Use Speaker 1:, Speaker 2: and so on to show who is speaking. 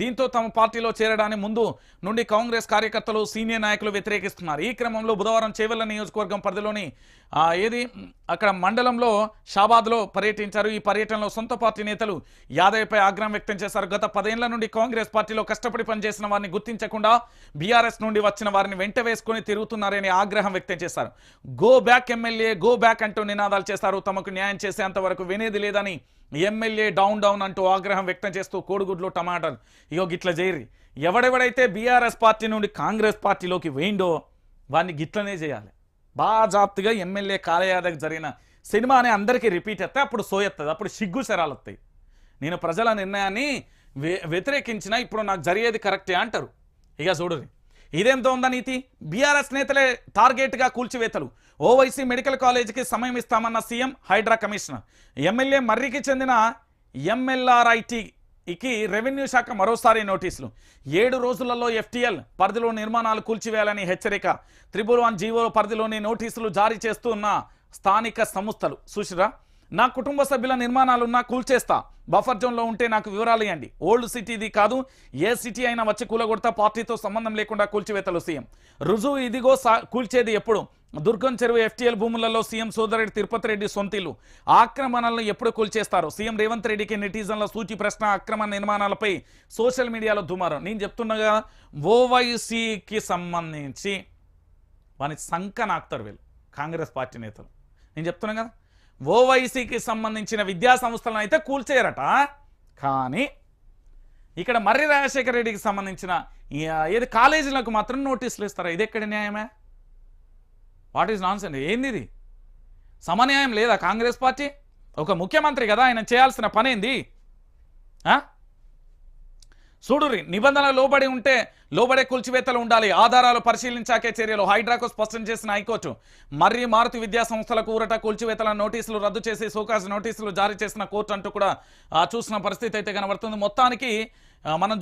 Speaker 1: దీంతో తమ పార్టీలో చేరడానికి ముందు నుండి కాంగ్రెస్ కార్యకర్తలు సీనియర్ నాయకులు వ్యతిరేకిస్తున్నారు. ఈ క్రమంలో బుధవారం చేవెళ్ళ నియోజకవర్గం పరిధిలోని ఏది? అక్కడ మండలంలో షాబాద్లో పర్యటించారు. ఈ పర్యటనలో సొంత పార్టీ నేతలు యాదవ్పై ఆగ్రహం వ్యక్తం చేశారు. గత పదేళ్ళ నుండి కాంగ్రెస్ పార్టీలో కష్టపడి పనిచేసిన వారిని గుర్తించకుండా బీఆర్ఎస్ నుండి వచ్చిన వారిని వెంట వేసుకుని తిరుగుతున్నారని ఆగ్రహం వ్యక్తం చేశారు. Go back MLA go back అంటూ నినాదాలు చేశారు తమకు న్యాయం చేసేంత వరకు వినేది లేదని ఎమ్మెల్యే డౌన్ డౌన్ అంటూ ఆగ్రహం వ్యక్తం చేస్తూ కోడిగుడ్లు టమాటాలు. ఇగో గిట్ల చేయరి ఎవడెవడైతే బీఆర్ఎస్ పార్టీ నుండి కాంగ్రెస్ పార్టీలోకి వేయిండో వాడిని గిట్లనే చేయాలి బాగా జాప్తిగా ఎమ్మెల్యే కాలయాదకి జరిగిన సినిమా అనే అందరికీ రిపీట్ అయితే అప్పుడు సోయెత్తది అప్పుడు సిగ్గు శరాలు వస్తాయి నేను ప్రజల నిర్ణయాన్ని వ్య- వ్యతిరేకించిన ఇప్పుడు నాకు జరిగేది కరెక్టే అంటారు. ఇక చూడరు ఇదేంతో ఉందా నీతి? బీఆర్ఎస్ నేతలే టార్గెట్గా కూల్చివేతలు. ఓవైసీ మెడికల్ కాలేజీకి సమయం ఇస్తామన్న సీఎం హైడ్రా కమిషనర్. ఎమ్మెల్యే మర్రికి చెందిన ఎంఎల్ఆర్ఐటికి రెవెన్యూ శాఖ మరోసారి నోటీసులు. ఏడు రోజులలో ఎఫ్టీఎల్ పరిధిలో నిర్మాణాలు కూల్చివేయాలని హెచ్చరిక. త్రిబుల్ వన్ జీవో పరిధిలోని నోటీసులు జారీ చేస్తున్న స్థానిక సంస్థలు. చూసిరా? నా కుటుంబ సభ్యుల నిర్మాణాలున్నా కూల్చేస్తా. బఫర్ జోన్లో ఉంటే నాకు వివరాలు ఇవ్వండి. ఓల్డ్ సిటీది కాదు. ఏ సిటీ అయినా వచ్చి కూలగొడతా పార్టీతో సంబంధం లేకుండా కూల్చివేతలు సీఎం. రుజువు ఇదిగో కూల్చేది ఎప్పుడు? దుర్గం చెరువు ఎఫ్టీఎల్ భూములలో సీఎం సోదరుడు తిరుపతి రెడ్డి సొంతిల్లు. ఆక్రమణలను ఎప్పుడు కూల్చేస్తారు? సీఎం రేవంత్ రెడ్డికి నెటిజన్ల సూచి ప్రశ్న అక్రమ నిర్మాణాలపై సోషల్ మీడియాలో దుమారం. నేను చెప్తుండగా ఓవైసీకి సంబంధించి వాని సంక వీళ్ళు. కాంగ్రెస్ పార్టీ నేతలు. నేను చెప్తున్నా కదా ఓవైసీకి సంబంధించిన విద్యా సంస్థలను అయితే కూల్చేయరట. కానీ ఇక్కడ మర్రి రాజశేఖర రెడ్డికి సంబంధించిన ఏది కాలేజీలకు మాత్రం నోటీసులు ఇస్తారా? ఇది ఎక్కడ న్యాయమే? వాట్ ఈజ్ నాన్ సెన్స్ ఏంది ఇది? సమన్యాయం లేదా కాంగ్రెస్ పార్టీ? ఒక ముఖ్యమంత్రి కదా ఆయన చేయాల్సిన పనేంది? చూడురి నిబంధనలు లోబడి ఉంటే లోబడే కూల్చివేతలు ఉండాలి. ఆధారాలు పరిశీలించాకే చర్యలు. హైడ్రాకు స్పష్టం చేసిన హైకోర్టు మర్రి మారుతి విద్యా సంస్థలకు ఊరట కూల్చివేతల నోటీసులు రద్దు చేసి సోకాజ్ నోటీసులు జారీ చేసిన కోర్టు అంటూ కూడా చూసిన పరిస్థితి అయితే కనబడుతుంది. మొత్తానికి మనం